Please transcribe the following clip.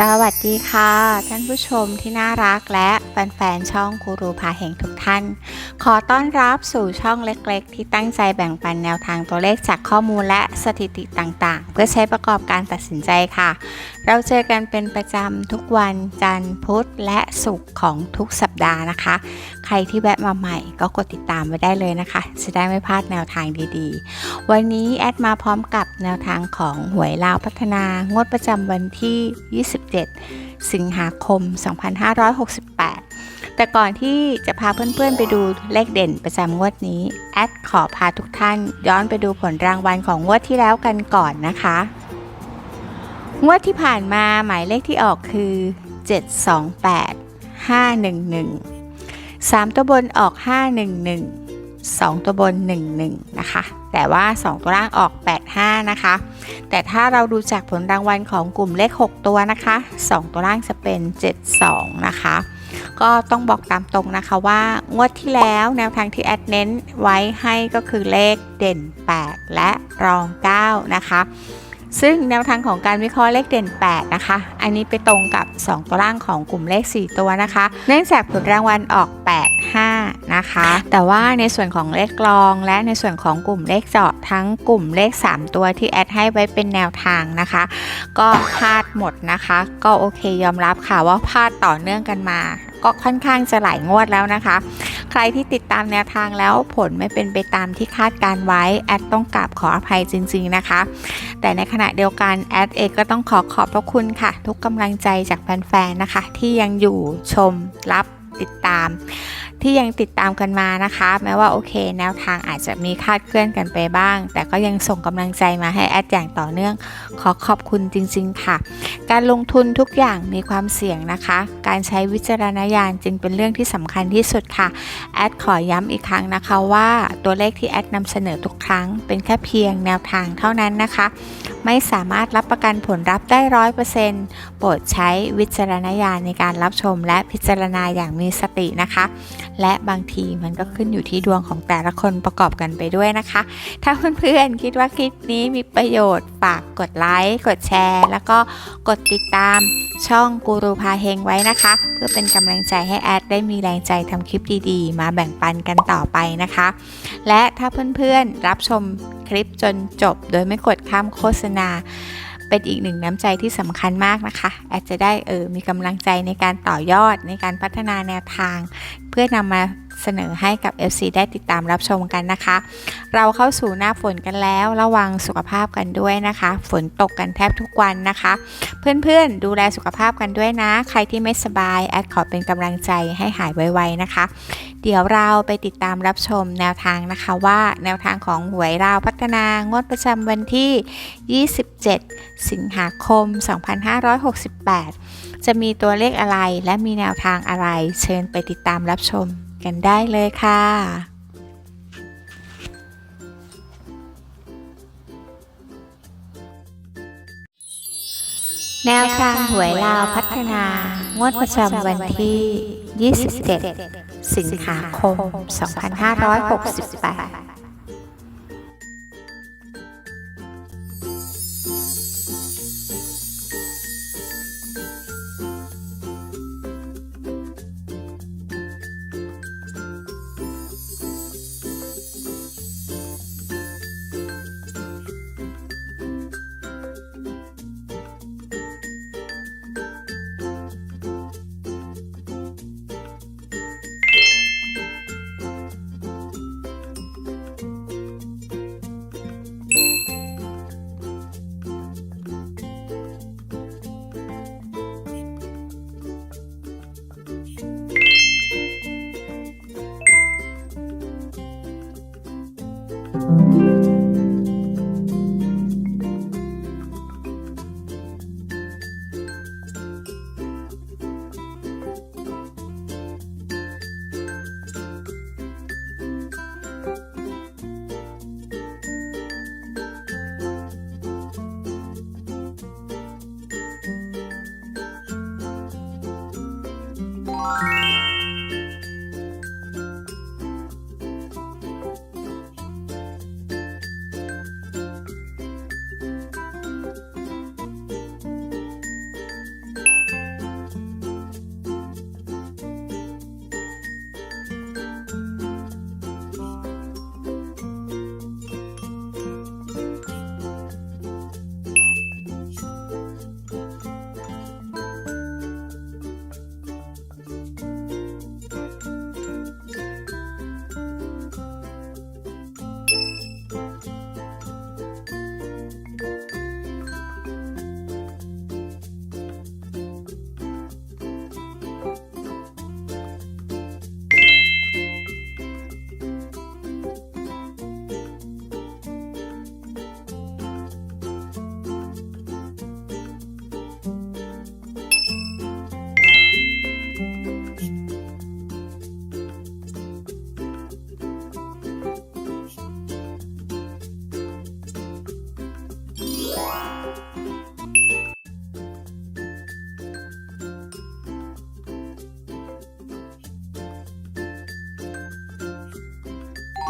สวัสดีค่ะ ท่านผู้ชมที่น่ารักและแฟนๆช่องกูรูพาแห่งทุกท่าน ขอต้อนรับสู่ช่องเล็กๆ ที่ตั้งใจแบ่งปันแนวทางตัวเลขจากข้อมูลและสถิติต่างๆ เพื่อใช้ประกอบการตัดสินใจค่ะ เราเจอกันเป็นประจำทุกวันจันทร์พุธและศุกร์ของทุกสัปดาห์นะคะ ใครที่แวะมาใหม่ก็กดติดตามไว้ได้เลยนะคะ จะได้ไม่พลาดแนวทางดีๆ วันนี้แอดมาพร้อมกับแนวทางของหวยลาวพัฒนางวดประจำวันที่ 27 สิงหาคม 2568แต่ก่อนที่จะพาเพื่อนๆไปดูเลขเด่นประจำงวดนี้ แอดขอพาทุกท่านย้อนไปดูผลรางวัลของงวดที่แล้วกันก่อนนะคะ งวดที่ผ่านมาหมายเลขที่ออกคือ 728 511 3 ตัวบนออก 511 2 ตัวบน 11 นะคะ แต่ว่า 2 ตัวล่างออก 85 นะคะ แต่ถ้าเราดูจากผลรางวัลของกลุ่มเลข 6 ตัวนะคะ 2 ตัวล่างจะเป็น 72 นะคะ ก็ต้องบอกตามตรงนะคะว่างวดที่แล้วแนวทางที่แอดเน้นไว้ให้ก็คือเลขเด่น 8 และรอง 9 นะคะ ซึ่งแนวทางของการวิเคราะห์เลขเด่น 8 นะคะ อันนี้ไปตรงกับ 2 ตัวล่างของกลุ่มเลข 4 ตัวนะคะ เนื่องจากผลรางวัลออก 8 5 นะคะ แต่ว่าในส่วนของเลขกลองและในส่วนของกลุ่มเลขเจาะทั้งกลุ่มเลข 3 ตัวที่แอดให้ไว้เป็นแนวทางนะคะ ก็พลาดหมดนะคะ ก็โอเคยอมรับค่ะว่าพลาดต่อเนื่องกันมา ก็ค่อนข้างจะหลายงวดแล้วนะคะ ใครที่ติดตามแนวทางแล้วผลไม่เป็นไปตามที่คาดการไว้ แอดต้องกราบขออภัยจริง ๆนะคะ แต่ในขณะเดียวกันแอดเองก็ต้องขอขอบพระคุณค่ะ ทุกกำลังใจจากแฟนๆนะคะ ที่ยังอยู่ชมรับติดตาม ที่ยังติดตามกันมานะคะ แม้ว่าโอเค แนวทางอาจจะมีคาดเคลื่อนกันไปบ้าง แต่ก็ยังส่งกำลังใจมาให้แอดอย่างต่อเนื่อง ขอขอบคุณจริง ๆ ค่ะ การลงทุนทุกอย่างมีความเสี่ยงนะคะ การใช้วิจารณญาณจึงเป็นเรื่องที่สำคัญที่สุดค่ะ แอดขอย้ำอีกครั้งนะคะว่าตัวเลขที่แอดนำเสนอทุกครั้ง เป็นแค่เพียงแนวทางเท่านั้นนะคะ ไม่สามารถรับประกันผลลัพธ์ได้ร้อยเปอร์เซ็นต์โปรดใช้วิจารณญาณในการรับชมและพิจารณาอย่างมีสตินะคะและบางทีมันก็ขึ้นอยู่ที่ดวงของแต่ละคนประกอบกันไปด้วยนะคะ ถ้าเพื่อนๆคิดว่าคลิปนี้มีประโยชน์ฝากกดไลค์กดแชร์ แล้วก็กดติดตามช่องกูรูพาเฮงไว้นะคะ เพื่อเป็นกำลังใจให้แอดได้มีแรงใจทำคลิปดีๆ มาแบ่งปันกันต่อไปนะคะ และถ้าเพื่อนๆรับชมคลิปจนจบ โดยไม่กดข้ามโฆษณา เป็นอีกหนึ่งน้ำใจที่สำคัญมากนะคะแอดจะได้เออมีกำลังใจในการต่อยอดในการพัฒนาแนวทาง เพื่อนำมาเสนอให้กับ FC ได้ติดตามรับชมกันนะคะ เราเข้าสู่หน้าฝนกันแล้ว ระวังสุขภาพกันด้วยนะคะ ฝนตกกันแทบทุกวันนะคะ เพื่อนๆ ดูแลสุขภาพกันด้วยนะ ใครที่ไม่สบาย แอดขอเป็นกำลังใจให้หายไวๆนะคะ เดี๋ยวเราไปติดตามรับชมแนวทางนะคะว่าแนวทางของหวยราวพัฒนางวดประจำวันที่ 27 สิงหาคม 2568 จะมีตัวเลขอะไรและมีแนวทางอะไร เชิญไปติดตามรับชมกันได้เลยค่ะแนวทางหวยลาวพัฒนางวดประจำวันที่ 27 สิงหาคม 2568